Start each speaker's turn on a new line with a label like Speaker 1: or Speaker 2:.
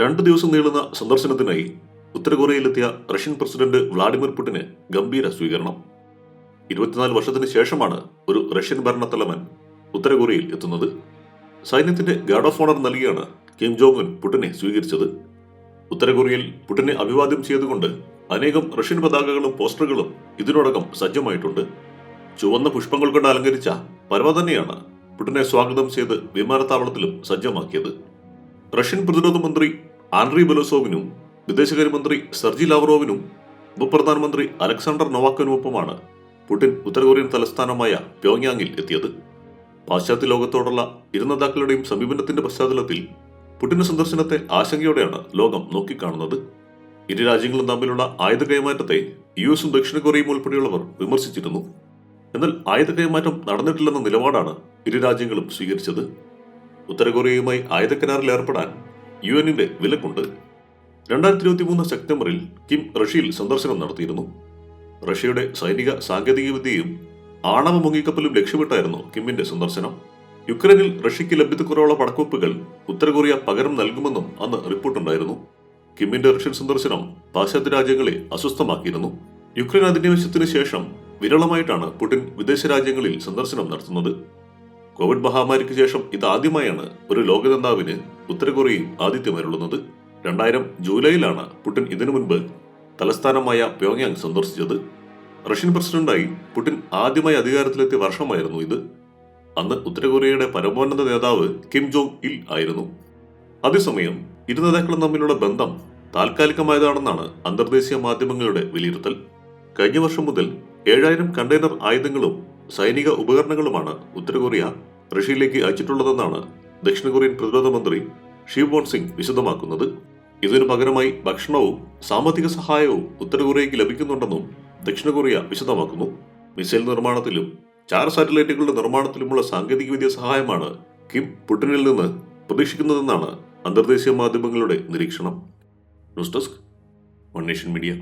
Speaker 1: രണ്ട് ദിവസം നീളുന്ന സന്ദർശനത്തിനായി ഉത്തര കൊറിയയിലെത്തിയ റഷ്യൻ പ്രസിഡന്റ് വ്ളാഡിമിർ പുടിന് ഗംഭീര സ്വീകരണം. ഇരുപത്തിനാല് വർഷത്തിന് ശേഷമാണ് ഒരു റഷ്യൻ ഭരണത്തലവൻ ഉത്തര കൊറിയയിൽ എത്തുന്നത്. സൈന്യത്തിന്റെ ഗാർഡ് ഓഫ് ഓണർ നൽകിയാണ് കിം ജോങ് ഉൻ പുടിനെ സ്വീകരിച്ചത്. ഉത്തര കൊറിയയിൽ പുടിനെ അഭിവാദ്യം ചെയ്തുകൊണ്ട് അനേകം റഷ്യൻ പതാകകളും പോസ്റ്ററുകളും ഇതിനോടകം സജ്ജമായിട്ടുണ്ട്. ചുവന്ന പുഷ്പങ്ങൾ കൊണ്ട് അലങ്കരിച്ച പരമ തന്നെയാണ് പുടിനെ സ്വാഗതം ചെയ്ത് വിമാനത്താവളത്തിലും സജ്ജമാക്കിയത്. റഷ്യൻ പ്രതിരോധ മന്ത്രി ആൻഡ്രി ബെലോസോവിനും വിദേശകാര്യമന്ത്രി സെർജി ലാവറോവിനും ഉപപ്രധാനമന്ത്രി അലക്സാണ്ടർ നൊവാക്കിനുമൊപ്പമാണ് പുടിൻ ഉത്തരകൊറിയൻ തലസ്ഥാനമായ പ്യോങ്യാങ്ങിൽ എത്തിയത്. പാശ്ചാത്യ ലോകത്തോടുള്ള ഇരുനേതാക്കളുടെയും സമീപനത്തിന്റെ പശ്ചാത്തലത്തിൽ പുടിന്റെ സന്ദർശനത്തെ ആശങ്കയോടെയാണ് ലോകം നോക്കിക്കാണുന്നത്. ഇരു രാജ്യങ്ങളും തമ്മിലുള്ള ആയുധ കൈമാറ്റത്തെ യു എസും ദക്ഷിണ കൊറിയയും ഉൾപ്പെടെയുള്ളവർ വിമർശിച്ചിരുന്നു. എന്നാൽ ആയുധ കൈമാറ്റം നടന്നിട്ടില്ലെന്ന നിലപാടാണ് ഇരു രാജ്യങ്ങളും സ്വീകരിച്ചത്. ഉത്തര കൊറിയയുമായി ആയുധ കരാറിൽ ഏർപ്പെടാൻ യു എന്നിന്റെ വിലക്കുണ്ട് രണ്ടായിരത്തി ഇരുപത്തി മൂന്ന് സെപ്റ്റംബറിൽ കിം റഷ്യയിൽ സന്ദർശനം നടത്തിയിരുന്നു. റഷ്യയുടെ സൈനിക സാങ്കേതിക വിദ്യയും ആണവ മുങ്ങിക്കപ്പലും ലക്ഷ്യമിട്ടായിരുന്നു കിമ്മിന്റെ സന്ദർശനം. യുക്രൈനിൽ റഷ്യയ്ക്ക് ലഭ്യതക്കുറവുള്ള പടക്കുവെപ്പുകൾ ഉത്തര കൊറിയ പകരം നൽകുമെന്നും അന്ന് റിപ്പോർട്ടുണ്ടായിരുന്നു. കിമ്മിന്റെ റഷ്യൻ സന്ദർശനം പാശ്ചാത്യ രാജ്യങ്ങളെ അസ്വസ്ഥമാക്കിയിരുന്നു. യുക്രൈൻ അധിനിവേശത്തിന് ശേഷം വിരളമായിട്ടാണ് പുടിൻ വിദേശ രാജ്യങ്ങളിൽ സന്ദർശനം നടത്തുന്നത്. കോവിഡ് മഹാമാരിക്ക് ശേഷം ഇതാദ്യമായാണ് ഒരു ലോകനേതാവിന് ഉത്തര കൊറിയയിൽ ആതിഥ്യമരുളുന്നത് രണ്ടായിരം ജൂലൈയിലാണ് പുടിൻ ഇതിനു മുൻപ് തലസ്ഥാനമായ പ്യോങ്യാങ് സന്ദർശിച്ചത്. റഷ്യൻ പ്രസിഡന്റായി പുടിൻ ആദ്യമായി അധികാരത്തിലെത്തിയ വർഷമായിരുന്നു ഇത്. അന്ന് ഉത്തരകൊറിയയുടെ പരമോന്നത നേതാവ് കിം ജോങ് ഇൽ ആയിരുന്നു. അതേസമയം ഇരു നേതാക്കളും തമ്മിലുള്ള ബന്ധം താൽക്കാലികമായതാണെന്നാണ് അന്തർദേശീയ മാധ്യമങ്ങളുടെ വിലയിരുത്തൽ. കഴിഞ്ഞ വർഷം മുതൽ ഏഴായിരം കണ്ടെയ്നർ ആയുധങ്ങളും സൈനിക ഉപകരണങ്ങളുമാണ് ഉത്തരകൊറിയ റഷ്യയിലേക്ക് അയച്ചിട്ടുള്ളതെന്നാണ് ദക്ഷിണ കൊറിയൻ പ്രതിരോധ മന്ത്രി ഷിവോൺ സിംഗ് വിശദമാക്കുന്നത്. ഇതിനു പകരമായി ഭക്ഷണവും സാമ്പത്തിക സഹായവും ഉത്തരകൊറിയയ്ക്ക് ലഭിക്കുന്നുണ്ടെന്നും ദക്ഷിണ കൊറിയ വിശദമാക്കുന്നു. മിസൈൽ നിർമ്മാണത്തിലും ചാർ സാറ്റലൈറ്റുകളുടെ നിർമ്മാണത്തിലുമുള്ള സാങ്കേതികവിദ്യ സഹായമാണ് കിം പുടിനിൽ നിന്ന് പ്രതീക്ഷിക്കുന്നതെന്നാണ് അന്തർദേശീയ മാധ്യമങ്ങളുടെ നിരീക്ഷണം. News desk One Nation Media.